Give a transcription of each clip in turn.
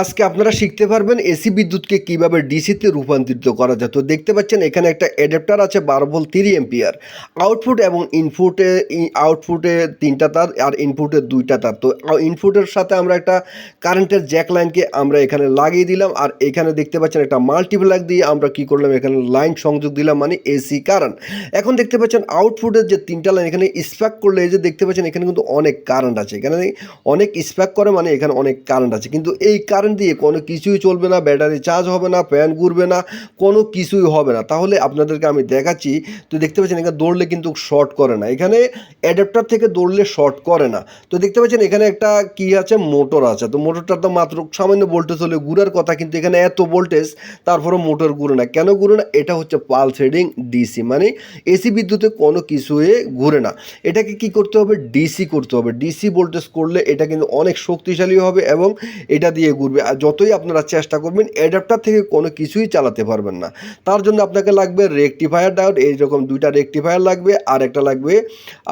আজকে আপনারা শিখতে পারবেন এসি বিদ্যুৎকে কীভাবে ডিসিতে রূপান্তরিত করা যায়। তো দেখতে পাচ্ছেন, এখানে একটা অ্যাডাপ্টার আছে, বারো ভোল্ট থ্রি এম্পিয়ার আউটপুট এবং ইনপুটে আউটপুটে তিনটা তার আর ইনপুটে দুইটা তার। তো ইনপুটের সাথে আমরা একটা কারেন্টের জ্যাক লাইনকে আমরা এখানে লাগিয়ে দিলাম। আর এখানে দেখতে পাচ্ছেন একটা মাল্টিপ্লাগ দিয়ে আমরা কি করলাম, এখানে লাইন সংযোগ দিলাম মানে এসি কারেন্ট এখন দেখতে পাচ্ছেন আউটপুটের যে তিনটা লাইন এখানে স্প্যাক করলে যে দেখতে পাচ্ছেন, এখানে কিন্তু অনেক কারেন্ট আছে। এখানে অনেক স্প্যাক করে মানে এখানে অনেক কারেন্ট আছে। কিন্তু এই কারেন্ট দিয়ে কোনো কিছুই চলবে না, ব্যাটারি চার্জ হবে না ফ্যান ঘুরবে না, কোনো কিছুই হবে না। তাহলে আপনাদেরকে আমি দেখাচ্ছি, তো দেখতে পাচ্ছেন এখানে দৌড়লে কিন্তু শর্ট করে না। এখানে অ্যাডাপ্টার থেকে দৌড়লে শর্ট করে না। তো দেখতে পাচ্ছেন এখানে একটা কি আছে? মোটর আছে। তো মোটরটা তো মাত্র সামান্য ভোল্টেজ হলে ঘুরার কথা, কিন্তু এখানে এত ভোল্টেজ তারপরে মোটর ঘুরে না। কেন ঘুরে না? এটা হচ্ছে পালস হেডিং ডিসি মানে এসি বিদ্যুতে কোনো কিছুই ঘুরে না। এটাকে কি করতে হবে? ডিসি করতে হবে। ডিসি ভোল্টেজ করলে এটা কিন্তু অনেক শক্তিশালী হবে এবং এটা দিয়ে ঘুরবে। আর যতই আপনারা চেষ্টা করবেন অ্যাডাপ্টার থেকে কোনো কিছুই চালাতে পারবেন না। তার জন্য আপনাকে লাগবে রেকটিফায়ার ডায়োড এইরকম দুইটা রেকটিফায়ার লাগবে আর একটা লাগবে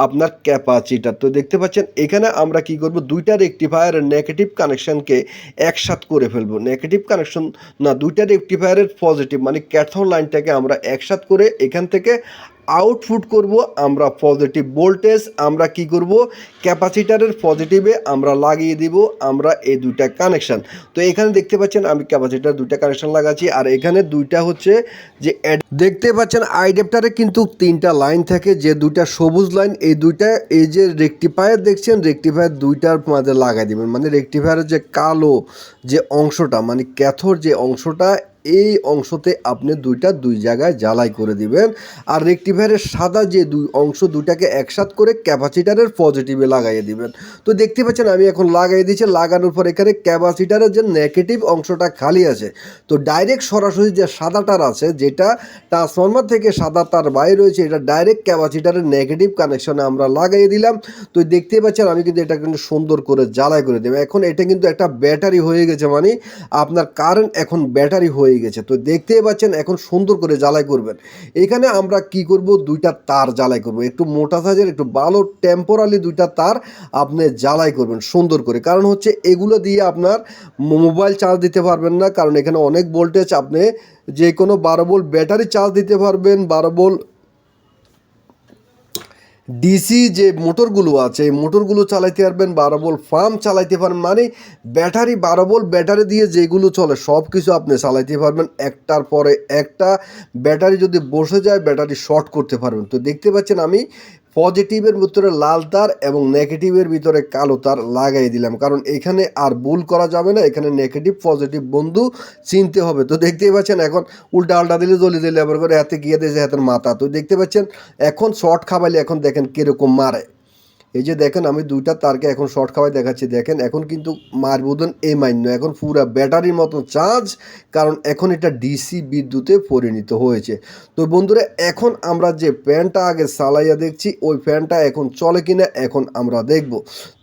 আপনার ক্যাপাসিটার তো দেখতে পাচ্ছেন, এখানে আমরা কি করব, দুইটা রেকটিফায়ার নেগেটিভ কানেকশনকে একসাথ করে ফেলব। নেগেটিভ কানেকশন না, দুইটা রেকটিফায়ারের পজিটিভ মানে ক্যাথর লাইনটাকে আমরা একসাথ করে এখান থেকে আউটপুট করব, আমরা পজিটিভ ভোল্টেজ আমরা কি করব? ক্যাপাসিটারের পজিটিভে আমরা লাগিয়ে দিব, আমরা এই দুইটা কানেকশন তো এখানে দেখতে পাচ্ছেন, আমি ক্যাপাসিটার দুইটা কানেকশন লাগাচ্ছি, আর এখানে দুইটা হচ্ছে যে দেখতে পাচ্ছেন আইডেপ্টারে কিন্তু তিনটা লাইন থাকে, যে দুইটা সবুজ লাইন এই দুইটা, এই যে রেকটিফায়ার দেখছেন রেকটিফায়ার দুইটার মাঝে লাগাই দিবেন। মানে রেকটিফায়ারের যে কালো যে অংশটা মানে ক্যাথর যে অংশটা এই অংশতে আপনি দুইটা দুই জায়গায় জ্বালাই করে দিবেন। আর রেকটিফায়ারের সাদা যে দুই অংশ দুইটাকে একসাথ করে ক্যাপাসিটারের পজিটিভে লাগাইয়ে দিবেন। তো দেখতে পাচ্ছেন আমি এখন লাগাই দিয়েছি, লাগানোর পর এখানে ক্যাপাসিটারের যে নেগেটিভ অংশটা খালি আছে। তো ডাইরেক্ট সরাসরি যে সাদা তার আছে, যেটা ট্রান্সফর্মার থেকে সাদা তার বাইরে রয়েছে, এটা ডাইরেক্ট ক্যাপাসিটারের নেগেটিভ কানেকশনে আমরা লাগাই দিলাম। তো দেখতে পাচ্ছেন আমি কিন্তু এটা কিন্তু সুন্দর করে জ্বালাই করে দেবো। এখন এটা কিন্তু একটা ব্যাটারি হয়ে গেছে মানে আপনার কারেন্ট এখন ব্যাটারি হয়ে গেছে। তো দেখতেই পাচ্ছেন, এখন সুন্দর করে জ্বালাই করবেন। এখানে আমরা কি করব? দুইটা তার জ্বালাই করব। একটু মোটা সাইজের একটু ভালো টেম্পোরালি দুইটা তার আপনি জ্বালাই করবেন সুন্দর করে। কারণ হচ্ছে এগুলো দিয়ে আপনার মোবাইল চার্জ দিতে পারবেন না। কারণ এখানে অনেক ভোল্টেজ আপনি যে কোনো বারো বোল ব্যাটারি চার্জ দিতে পারবেন, বারো ভোল্ট ডিসি যে মোটরগুলো আছে, এই মোটরগুলো চালাইতে পারবেন বারো বল ফার্ম চালাইতে পারবেন মানে ব্যাটারি, বারো বল ব্যাটারি দিয়ে যেগুলো চলে সব কিছু আপনি চালাইতে পারবেন। একটার পরে একটা ব্যাটারি যদি বসে যায়, ব্যাটারি শর্ট করতে পারবেন। তো দেখতে পাচ্ছেন আমি পজিটিভের ভিতরে লাল তার এবং নেগেটিভের ভিতরে কালো তার লাগাই দিলাম। কারণ এখানে আর ভুল করা যাবে না, এখানে নেগেটিভ, পজিটিভ বন্ধু চিনতে হবে। তো দেখতেই পাচ্ছেন এখন উল্টা আল্টা দিলে জ্বলি দিলে আবার করে হাতে গিয়ে দিয়েছে হাতের মাথা। তো দেখতে পাচ্ছেন, এখন শর্ট খাবাইলে এখন দেখেন কীরকম মারে। এই যে দেখেন, আমি দুইটা তারকে এখন শর্ট খাওয়াই দেখাচ্ছি। দেখেন, এখন কিন্তু মারবুদন এই মান্য এখন পুরা ব্যাটারির মতো চার্জ কারণ এখন এটা ডিসি বিদ্যুতে পরিণত হয়েছে। তো বন্ধুরা, এখন আমরা যে ফ্যানটা আগে সালাইয়া দেখছি, ওই ফ্যানটা এখন চলে কিনা, এখন আমরা দেখব।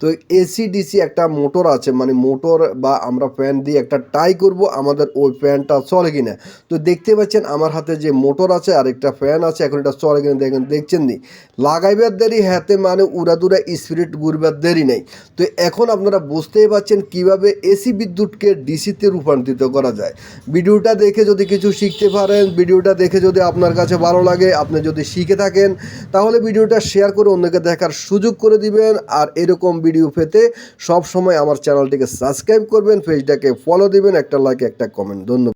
তো এসি ডিসি একটা মোটর আছে মানে মোটর বা আমরা ফ্যান দিয়ে একটা টাই করব, আমাদের ওই ফ্যানটা চলে কিনা। তো দেখতে পাচ্ছেন, আমার হাতে যে মোটর আছে আর একটা ফ্যান আছে, এখন এটা চলে কিনা, দেখেন, দেখছেন নি? লাগাইবার দেরি, হাতে মানে উড়াদুরা স্পিরিট ঘুরবার দেরি নেই। তো এখন আপনারা বুঝতেই পারছেন কীভাবে এসি বিদ্যুৎকে ডিসিতে রূপান্তরিত করা যায়। ভিডিওটা দেখে যদি কিছু শিখতে পারেন, ভিডিওটা দেখে যদি আপনার কাছে ভালো লাগে, আপনি যদি শিখে থাকেন, তাহলে ভিডিওটা শেয়ার করে অন্যকে দেখার সুযোগ করে দিবেন। আর এরকম ভিডিও পেতে সব সময় আমার চ্যানেলটিকে সাবস্ক্রাইব করবেন পেজটাকে ফলো দিবেন, একটা লাইক একটা কমেন্ট ধন্যবাদ।